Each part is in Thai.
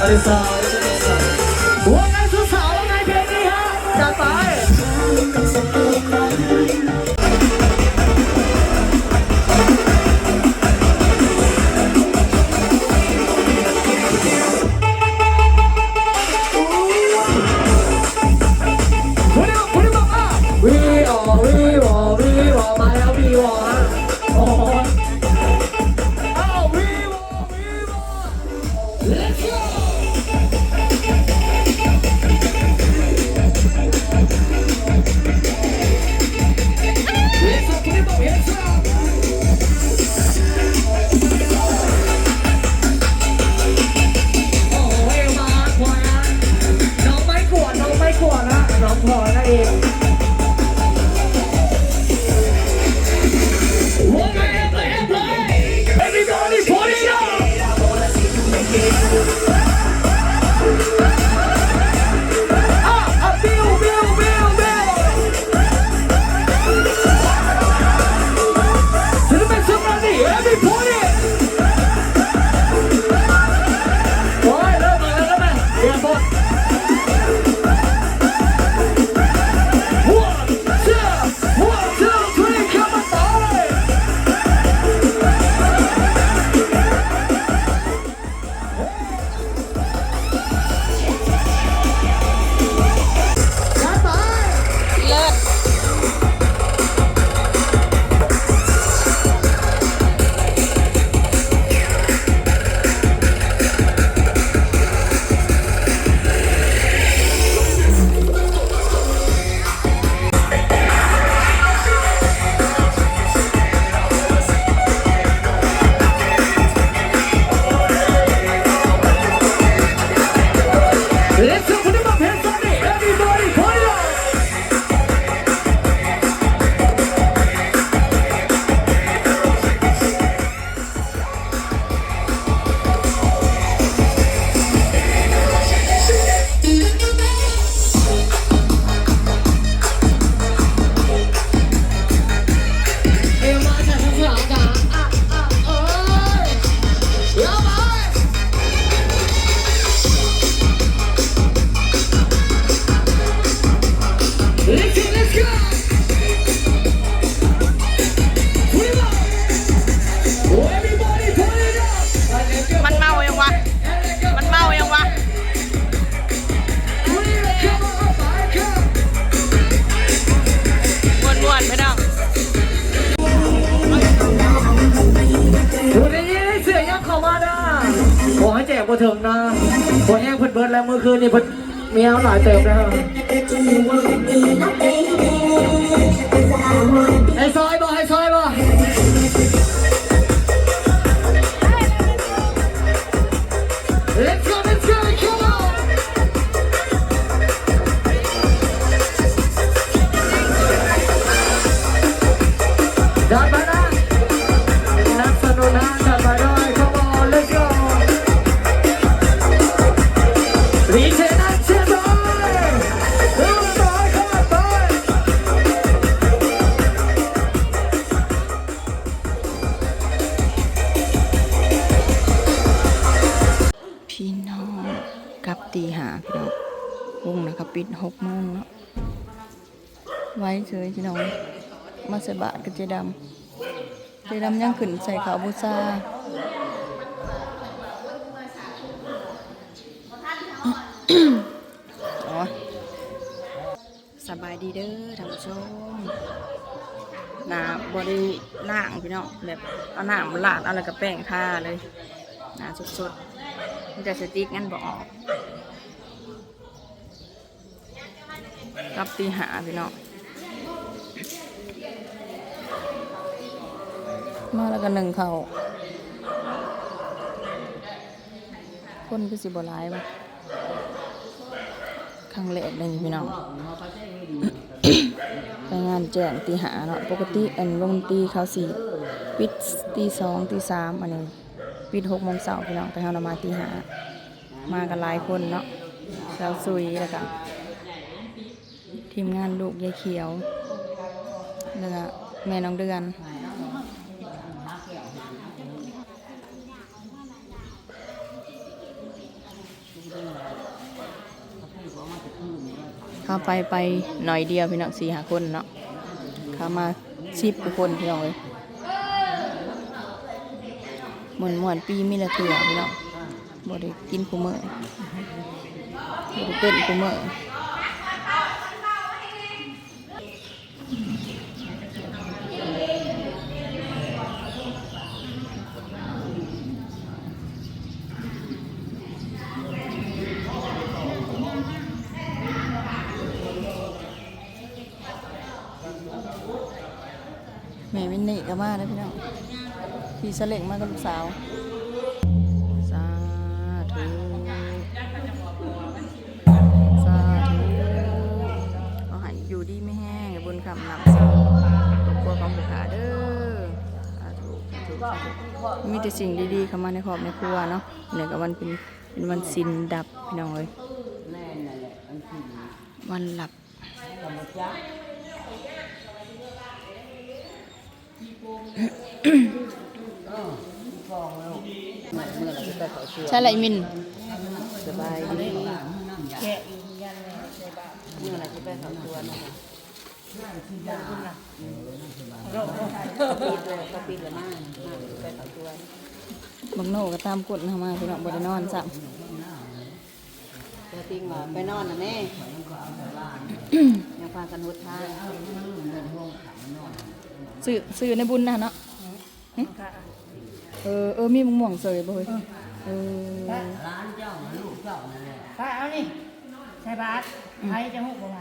อลิซาว่าไงสาวๆว่าไงเพลงนี้ฮะจัดไป กบ่ถึงนะบ่แห้งเพิ่นเบิร์ดแล้วเมื่อคืนนี่เพิ่นมีเอาหน่อยเติมนะฮะไอ้ซอยบ่ไอ้ซอยบ่เอ็กซ์เอ็กซ์เอ็กซ์ดันมานะนักสนุนนะ ปิดหกโมงเนาะไว้เฉยพี่น้องมาใส่บาทกับเจดำเจดำยังขึ้นใส่ขาวบูซาสบายดีเด้อท่านผู้ชมน้ำบริล่างพี่น้องแบบเอาน้ำลาดเอาอะไรกับแป้งทาเลยน้ำสดๆมันจะสติ๊กงั้นบอกออก รับตีหาพี่น้องมาแล้วก็หนึ่งเขาคนคือสิบหลายบ่ครั้งแรกเลยพี่น้องไปงานแจ้งตีหาเนาะปกติอันวงดนตรีเขาสี่ปิดตีสองตีสามอันนี้ปิดหกโมงเช้าพี่น้องไปเฮานะมาตีหามากันหลายคนเนาะเราซุยแล้วก็ ทีมงานลูกยายเขียวแล้วก็แม่น้องเดือนเข้าไปไปหน่อยเดียวพี่น้องสี่หาคนเนาะเข้ามาสิบกว่าคนพี่น้องเลยหมวนหมวนปีมีละเถื่อพี่น้องบ่ได้กินคูเมอร์บ่ได้เต้นคูเมื่อ มินนี่ก็มาแล้วพี่น้องพี่เสล็งมากับลูกสาวสาธุสาธุขอให้อยู่ดีไม่แห้งบนคำนำสาวครอบครัวของบุคคาเด้อสาธุสาธุสาธุมีแต่สิ่งดีๆเข้ามาในครอบในครัวเนาะเนี่ยกับวันเป็นเป็นวันสินดับพี่น้องเลยวันหลับ ใช่ไรมินสบายดีแค่อียันเมื่อไหร่จะไปเขาตัวนะปิดเลยก็ปิดแล้วมาไปเขาตัวบังโนก็ตามกดเข้ามาพี่น้องบ่ได้นอนซ้ตัวติงว่าไปนอนนะแม่ยังพากันหุดทางำซื้อซื้อในบุญนะเนาะหึ เออเออมีมะม่วงเสยบ่เฮ้ยเออไปเอานี่ใส่บาทใครจะหุบบ่ไหว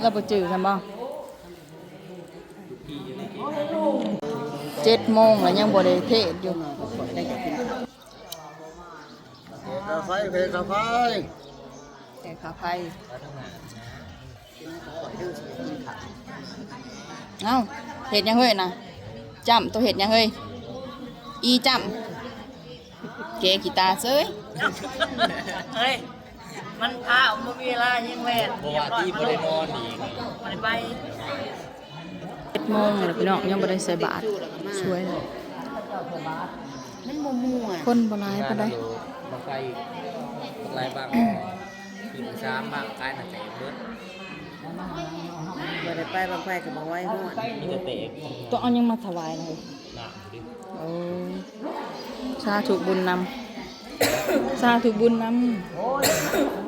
เราบ่จื้อกันบ่เจ็ดโมงแล้วยังบ่ได้เทศอยู่กาไฟเพกาไฟ แต่ขาไผเอ้าเฮ็ดยังเฮ้ยน่ะจ้ำตัวเฮ็ดยังเฮ้ยอีจ้ำเกกีตาร์เซยเฮ้ยมันพาออกมาเวลายังแหวนบ่ว่าที่บ่ได้นอนอีกมันไปเจ็ดโมงแล้วพี่น้องยังบ่ได้ใส่บาตรสวยเลยมันมัวมัวคนบ่หลายปานใดบางไฟบางไรบาง กินช้ามบางกายหนักใจเบิดบ่ได้ไปบางไฟก็บ่ไหว้ฮอดมีแต่เตะต้องเอายังมาถวายเลยหนักดิโอ้สาธุบุญนำสาธุบุญนำ